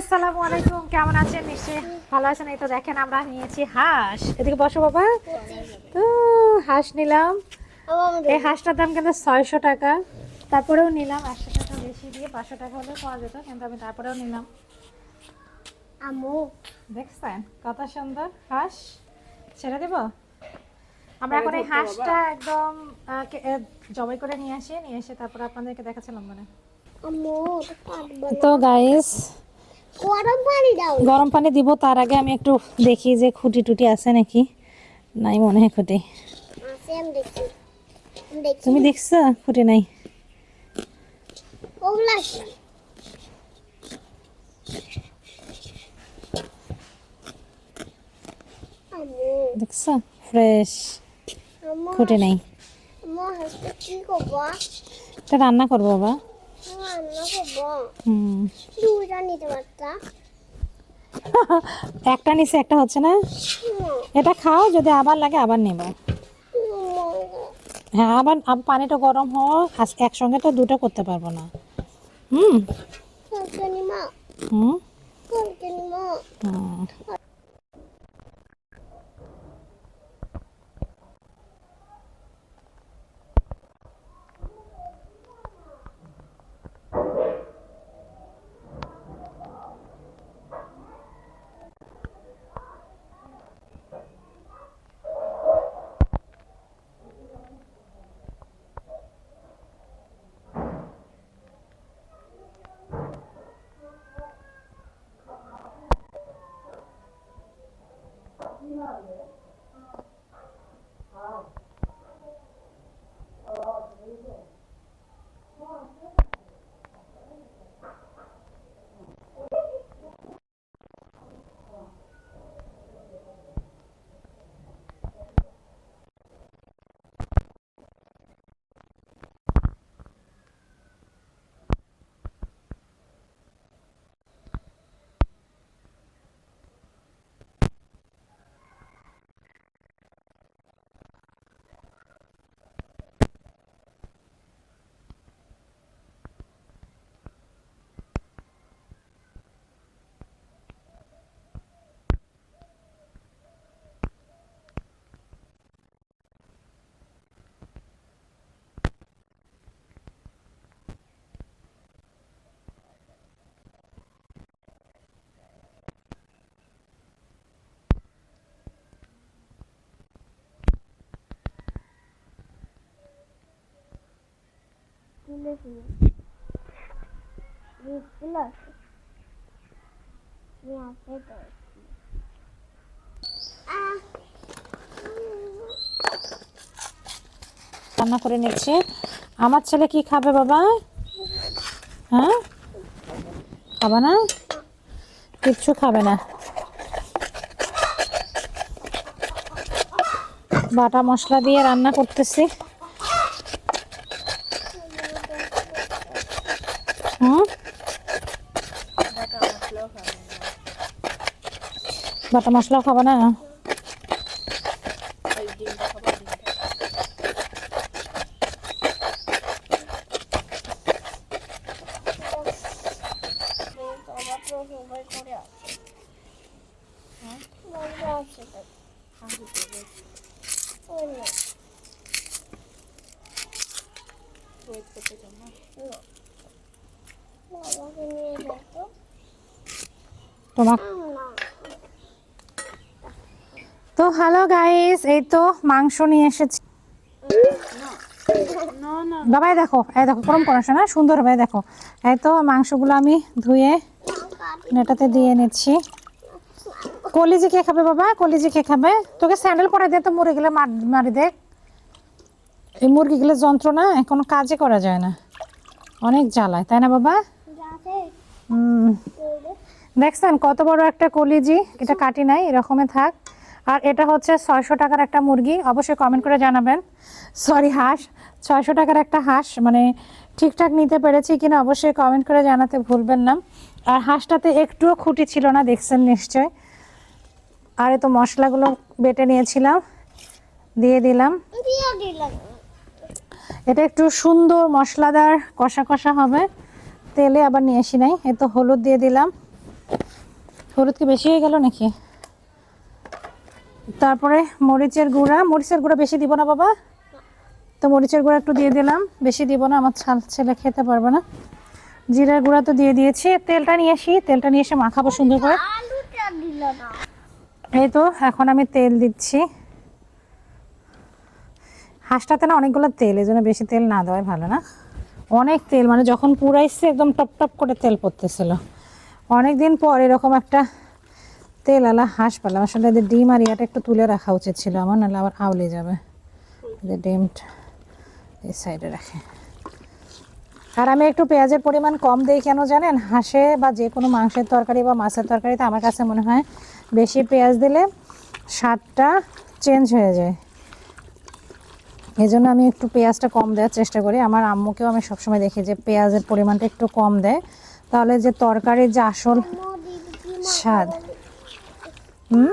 আসসালামু আলাইকুম কেমন আছেন? নিশ্চয়ই ভালো আছেন। এই তো দেখেন আমরা নিয়েছি হাঁস। এদিকে বসো বাবা। তো হাঁস নিলাম। এই হাঁসটার দাম কিন্তু ছয়শো টাকা। তারপরেও নিলাম একশো টাকা বেশি দিয়ে পাঁচশো টাকা হলেও পাওয়া যেত কিন্তু আমি তারপরেও নিলাম। আমু। দেখছেন? কত সুন্দর হাঁস। ছেড়ে দেব? আমরা এখন এই হাঁসটা একদম জবাই করে নিয়ে আসি। নিয়ে এসে তারপর আপনাদেরকে দেখাচ্ছিলাম মানে। তো গাইস গরম পানি দাও। গরম পানি দিব তার আগে আমি একটু দেখি যে খুঁটি টুটি আছে নাকি। নাই মনে হয় খুঁটি। তুমি দেখছ খুঁটি নাই? দেখছ? ফ্রেশ। খুঁটি নাই। এটা রান্না করব বাবা। একটা নিচে একটা হচ্ছে না? এটা খাও যদি আবার লাগে আবার নেবে। হ্যাঁ আবার পানিটা গরম হোক আজ একসঙ্গে তো দুটো করতে পারব না। হুম। হুম। রান্না করে নিচ্ছি। আমার ছেলে কি খাবে বাবা? হ্যাঁ? খাবে না? কিচ্ছু খাবে না। বাটা মশলা দিয়ে রান্না করতেছি হুম বাটা মশলা খাবে না তোমার তো সবাই করে আছে মজা আছে তো ওই না বাবাকে নিয়ে যাতো তোমার না তো হ্যালো গাইস এই তো মাংস নিয়ে এসেছি। বাবাই দেখো এই দেখো গরম করাস না সুন্দর হবে এই দেখো। এই তো মাংসগুলো আমি ধুয়ে নেটাতে দিয়ে নিচ্ছি। কলিজি কে খাবে বাবা? কলিজি কে খাবে? তোকে স্যান্ডেল পরে দে তো মুরগিগুলো মার- মারি দেখ এই মুরগিগুলো যন্ত্রণা কোনো কাজে করা যায় না। অনেক জ্বালায় তাই না বাবা? দেখছেন কত বড় একটা কলিজি এটা কাটি নাই এরকমে থাক। আর এটা হচ্ছে ছয়শো টাকার একটা মুরগি। অবশ্যই কমেন্ট করে জানাবেন। সরি হাঁস। ছয়শো টাকার একটা হাঁস মানে ঠিকঠাক নিতে পেরেছি কিনা অবশ্যই কমেন্ট করে জানাতে ভুলবেন না। আর হাঁসটাতে একটুও খুঁটি ছিল না, দেখছেন নিশ্চয়। আর তো মশলাগুলো বেটে নিয়েছিলাম দিয়ে দিলাম দিয়ে দিলাম। এটা একটু সুন্দর মশলাদার, কষা কষা হবে। তেলে আবার নিয়ে আসি নাই, এ তো হলুদ দিয়ে দিলাম। হলুদ কি বেশি হয়ে গেল নাকি? তারপরে মরিচের গুঁড়া। মরিচের গুঁড়া বেশি দিব না বাবা। তো মরিচের গুঁড়া একটু দিয়ে দিলাম। বেশি দিব না আমার ছাল ছেলে খেতে পারবে না। জিরার গুঁড়া তো দিয়ে দিয়েছি। তেলটা নিয়ে আসি। তেলটা নিয়ে এসে মাখাবো সুন্দর করে। এই তো এখন আমি তেল দিচ্ছি। হাঁসটাতে না অনেকগুলো তেল এই জন্য বেশি তেল না দেওয়াই ভালো না। অনেক তেল মানে যখন পুরাইছে একদম টপ টপ করে তেল পড়তেছিল। অনেক দিন পর এরকম একটা তেল আলা হাঁস পেলাম আসলে এদের ডিম আর ইয়াটা একটু তুলে রাখা উচিত ছিল আমার, নাহলে আবার আউলে যাবে। এদের ডিমটা এই সাইডে রাখে। আর আমি একটু পেঁয়াজের পরিমাণ কম দিই কেন জানেন? হাঁসে বা যে কোনো মাংসের তরকারি বা মাছের তরকারিতে আমার কাছে মনে হয় বেশি পেঁয়াজ দিলে স্বাদটা চেঞ্জ হয়ে যায়। এই জন্য আমি একটু পেঁয়াজটা কম দেওয়ার চেষ্টা করি। আমার আম্মুকেও আমি সবসময় দেখি যে পেঁয়াজের পরিমাণটা একটু কম দেয়। তাহলে যে তরকারির যে আসল স্বাদ হুম?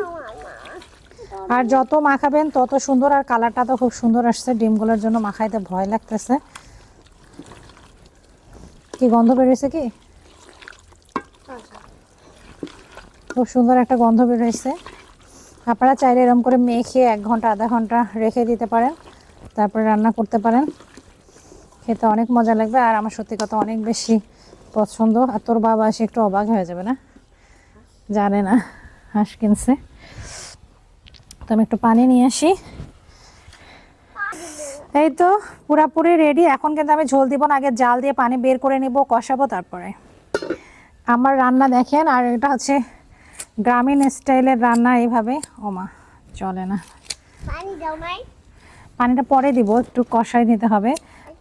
আর যত মাখাবেন, তত সুন্দর, আর কালারটা তো খুব সুন্দর আসছে। ডিমগুলোর জন্য মাখাইতে ভয় লাগতেছে। কি গন্ধ বেরিয়েছে কি? খুব সুন্দর একটা গন্ধ বেরিয়েছে আপনারা চাইলে এরকম করে মেখে এক ঘণ্টা, আধা ঘণ্টা রেখে দিতে পারেন। তারপরে রান্না করতে পারেন। খেতে অনেক মজা লাগবে, আর আমার সত্যি কথা অনেক বেশি পছন্দ। আর তোর বাবা এসে একটু অবাক হয়ে যাবে না? জানে না। হাঁস কিনছে। তো আমি একটু পানি নিয়ে আসি। এই তো পুরাপুরি রেডি এখন কিন্তু আমি ঝোল দিব না আগে জাল দিয়ে পানি বের করে নিব কষাবো তারপরে। আমার রান্না দেখেন আর এটা হচ্ছে গ্রামীণ স্টাইলের রান্না এইভাবে। ওমা চলে না। পানি দাও নাই পানিটা পরে দিব একটু কষাই নিতে হবে।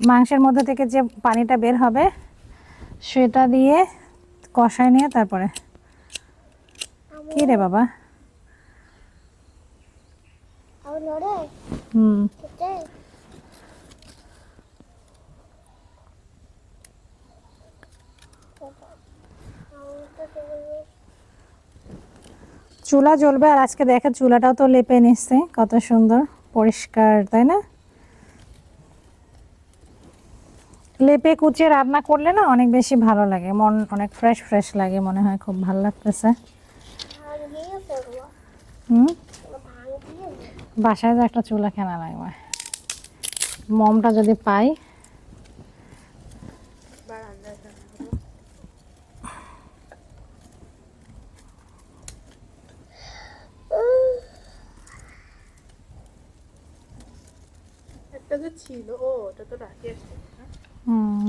মাংসের মধ্যে থেকে যে পানিটা বের হবে সেটা দিয়ে কষাই নিয়ে তারপরে কি রে বাবা? হুম চুলা জ্বলবে আর আজকে দেখে চুলাটাও তো লেপে নিচ্ছে কত সুন্দর পরিষ্কার তাই না? লেপে কুচিয়ে রান্না করলে না অনেক বেশি ভালো লাগে মন অনেক ফ্রেশ ফ্রেশ লাগে মনে হয় খুব ভালো লাগতেছে। হুম? বাসায় যে একটা চুলা কেনা লাগবে। মমটা যদি পাই। ছিল ও ওটা তো রাখি আসছে। হুম।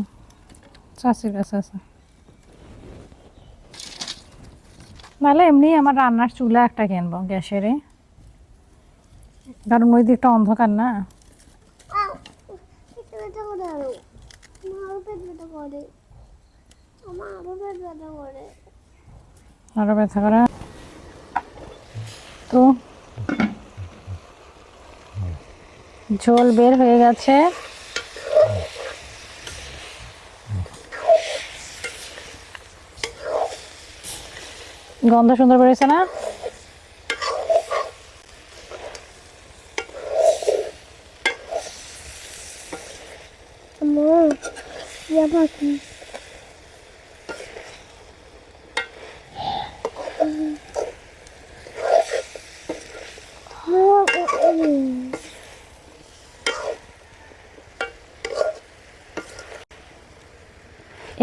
চাষির কাছে আছে নাহলে এমনি আমার রান্নার চুলা একটা কিনবো গ্যাসের। কারণ ওই দিকটা অন্ধকার না। আরও ব্যথা করে। তো ঝোল বের হয়ে গেছে। গন্ধ সুন্দর বেরোছে না?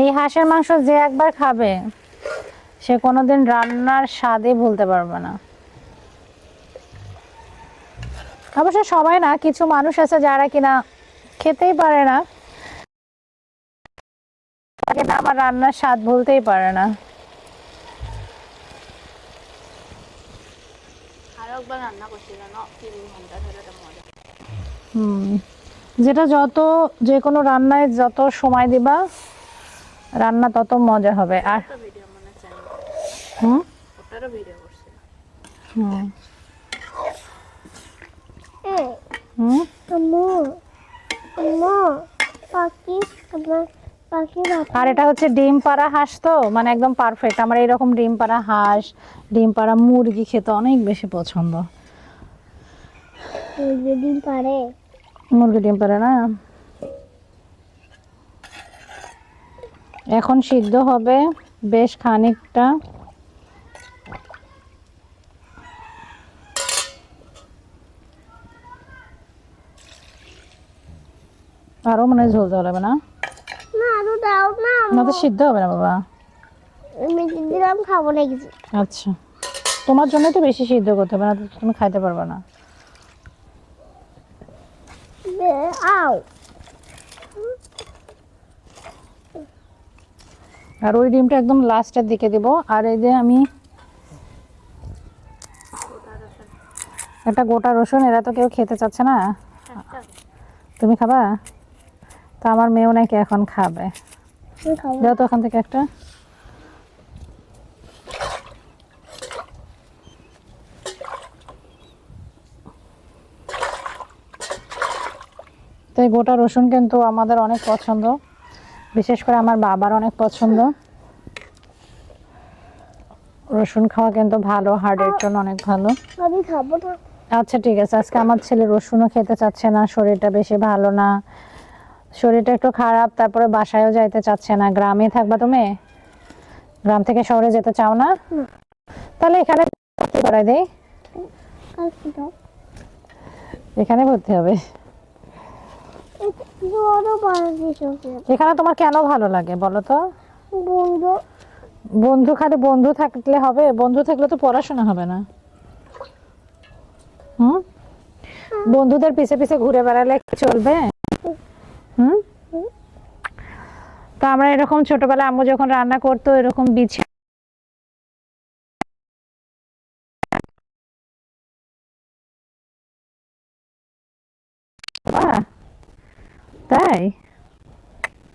এই হাঁসের মাংস যে একবার খাবে। সে কোনোদিন রান্নার স্বাদে ভুলতে পারবে না। অবশ্য সবাই না কিছু মানুষ আছে যারা কিনা খেতেই পারে না। আমার রান্নার স্বাদ ভুলতেই পারে না। যেটা যত যে কোনো রান্নায় যত সময় দিবা রান্না তত মজা হবে। আর একটা ভিডিও মনে চাই হুম? হুম। হুম? আর এটা হচ্ছে ডিম পাড়া হাঁস তো মানে একদম পারফেক্ট আমার এরকম ডিম পাড়া হাঁস ডিম পাড়া মুরগি খেতে অনেক বেশি পছন্দ। মুরগি ডিম পাড়া না? এখন সিদ্ধ হবে বেশ খানিকটা। আরও মনে হয় ঝোল ঝোল হবে না? না আরও দাও না না তো সিদ্ধ হবে না বাবা। আমি দিলাম খাব না কিছু আচ্ছা। তোমার জন্য তো বেশি সিদ্ধ করতে হবে না তুমি খাইতে পারবে না। আও। আর ওই ডিমটা একদম লাস্টের দিকে দিব আর এই যে আমি একটা গোটা রসুন এরা তো কেউ খেতে চাচ্ছে না। তুমি খাবা? তো আমার মেয়েও নাকি এখন খাবে। দাও তো ওখান থেকে একটা। তো এই গোটা রসুন কিন্তু আমাদের অনেক পছন্দ। বিশেষ করে আমার বাবার অনেক পছন্দ। রসুন খাওয়া কিন্তু ভালো হার্টের জন্য অনেক ভালো। আমি খাব না। আচ্ছা ঠিক আছে। আজকে আমার ছেলে রসুনও খেতে চাচ্ছে না শরীরটা বেশি ভালো না। শরীরটা একটু খারাপ তারপরে বাসায়ও যাইতে চাচ্ছে না। গ্রামে থাকবা তুমি? গ্রাম থেকে শহরে যেতে চাও না। তাহলে এখানে ভর্তি করাই দেই। এখানে ভর্তি হবে। এখানে তোমার কেন ভালো লাগে বলো তো? বন্ধু। বন্ধু খালি বন্ধু থাকলে হবে বন্ধু থাকলে তো পড়াশোনা হবে না। হুম? বন্ধুদের পিছে পিছে ঘুরে বেড়ালে চলবে? হুম? তো আমরা এরকম ছোটবেলায় আম্মু যখন রান্না করতো এরকম বিছে তাই?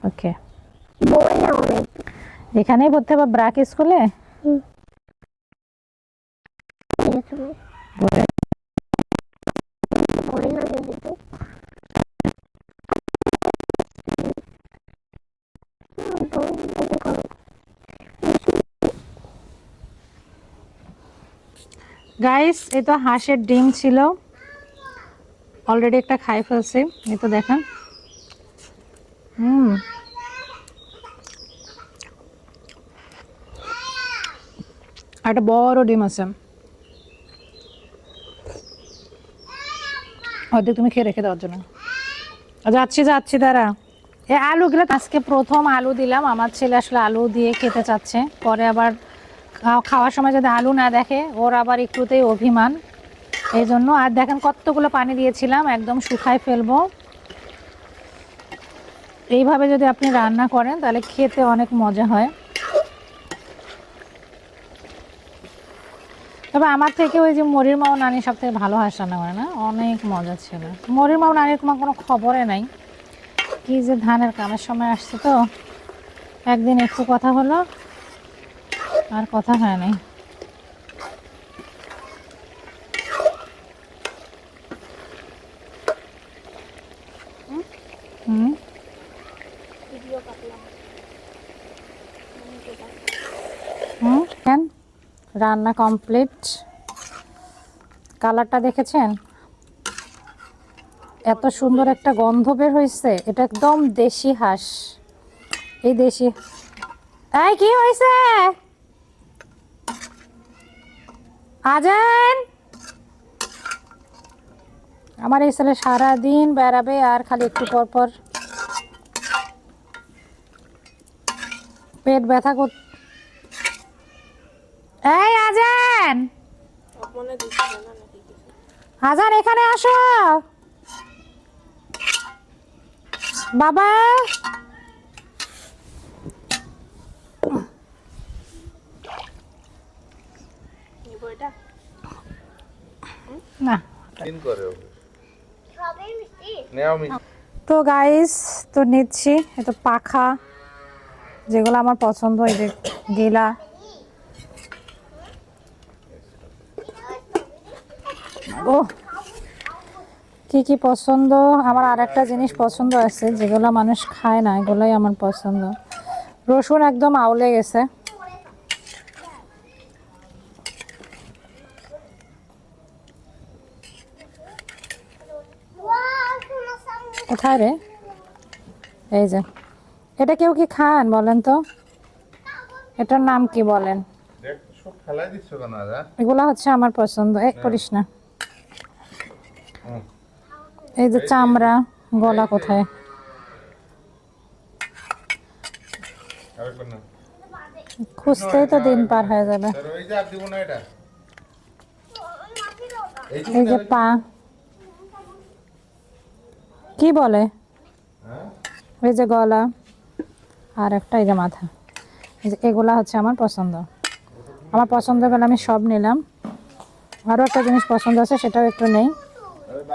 ওকে এখানেই পড়তে হবে ব্রাক স্কুলে? গাইস এই তো হাঁসের ডিম ছিল। অলরেডি একটা খাই ফেলছি, এই তো দেখেন। হুম। একটা বড় ডিম আছে। অর্ধেক তুমি খেয়ে রেখে দেওয়ার জন্য। যাচ্ছি যাচ্ছি, দাঁড়া। এ আলুগুলো আজকে প্রথম আলু দিলাম। আমার ছেলে আসলে আলু দিয়ে খেতে চাচ্ছে। পরে আবার খাওয়ার সময় যদি আলু না দেখে, ওর আবার একটুতেই অভিমান। এই জন্য আর দেখেন কতগুলো পানি দিয়েছিলাম, একদম শুকায় ফেলব। এইভাবে যদি আপনি রান্না করেন, তাহলে খেতে অনেক মজা হয়। তবে আমার থেকে ওই যে মরির মাও নানি সব থেকে ভালো হাঁস রান্না করে না? অনেক মজা ছিল। মরির মাও নানির তোমার কোনো খবরে নাই। কি যে ধানের কামের সময় আসছে তো? একদিন একটু কথা হলো। আর কথা হয় নাই। হুম? হুম? রান্না কমপ্লিট কালারটা দেখেছেন? এত সুন্দর একটা গন্ধ বের হয়েছে। এটা একদম দেশি হাঁস। এই দেশি তাই কি হয়েছে? আজান! আমার এই ছেলে সারাদিন বেড়াবে আর খালি একটু পর পর পেট ব্যথা কর এই আজান! আজান, এখানে আসো! বাবা! এটা। না। তিন করে সবই মিষ্টি? নেও মি তো গাইস তো নিচ্ছি। এ তো পাখা। যেগুলো আমার পছন্দ এই যে গেলা। ও কি কি পছন্দ? আমার আর একটা জিনিস পছন্দ আছে যেগুলো মানুষ খায় না এগুলোই আমার পছন্দ। রসুন একদম আউলে গেছে। কোথায় রে এই যে। এটা কেউ কি খান বলেন তো? এটার নাম কি বলেন? এগুলো হচ্ছে আমার পছন্দ। এক হ্যাঁ। করিস না। এই যে চামড়া গলা কোথায়? খুঁজতেই তো দিন পার হয়ে যাবে। এই যে পা। কি বলে? এই যে গলা আর একটা এই যে মাথা। এই যে এগুলা হচ্ছে আমার পছন্দ। আমার পছন্দ গেলে আমি সব নিলাম। আরও একটা জিনিস পছন্দ আছে, সেটাও একটু নেই।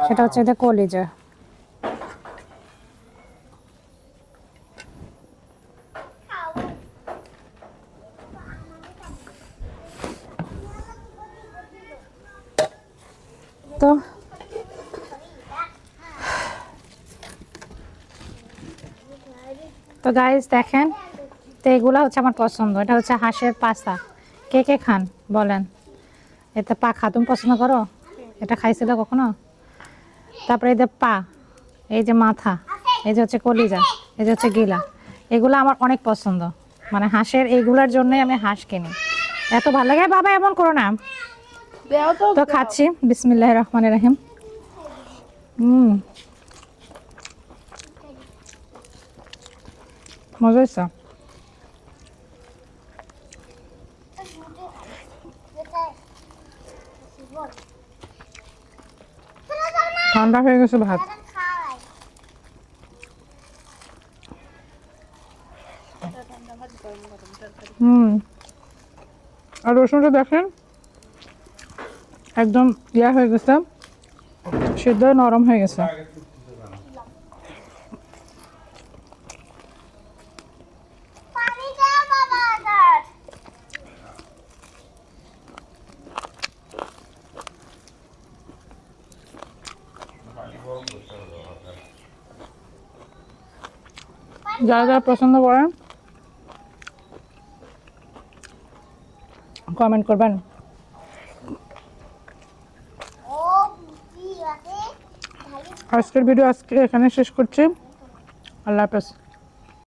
সেটা হচ্ছে এদের কলিজা। তো তো গাইজ দেখেন তো এগুলো হচ্ছে আমার পছন্দ। এটা হচ্ছে হাঁসের পাস্তা। কে কে খান? বলেন। এতে পা খা তুমি পছন্দ করো? এটা খাইছিল কখনো? তারপরে এই যে পা এই যে মাথা এই যে হচ্ছে কলিজা এই যে হচ্ছে গিলা এগুলো আমার অনেক পছন্দ। মানে হাঁসের এইগুলোর জন্যই আমি হাঁস কিনি। এত ভালো লাগে? বাবা এমন করো না। তো। তো খাচ্ছি। বিসমিল্লাহ রহমান রাহিম। হুম। মজা হয়েছে ঠান্ডা হয়ে গেছে ভাত। হুম। আর রসুনটা দেখেন? একদম ইয়া হয়ে গেছে, সিদ্ধ নরম হয়ে গেছে পানি দাও বাবা আদার যারা যারা পছন্দ করেন কমেন্ট করবেন। আজকের ভিডিও আজকে এখানে শেষ করছি। আল্লাহ হাফেজ।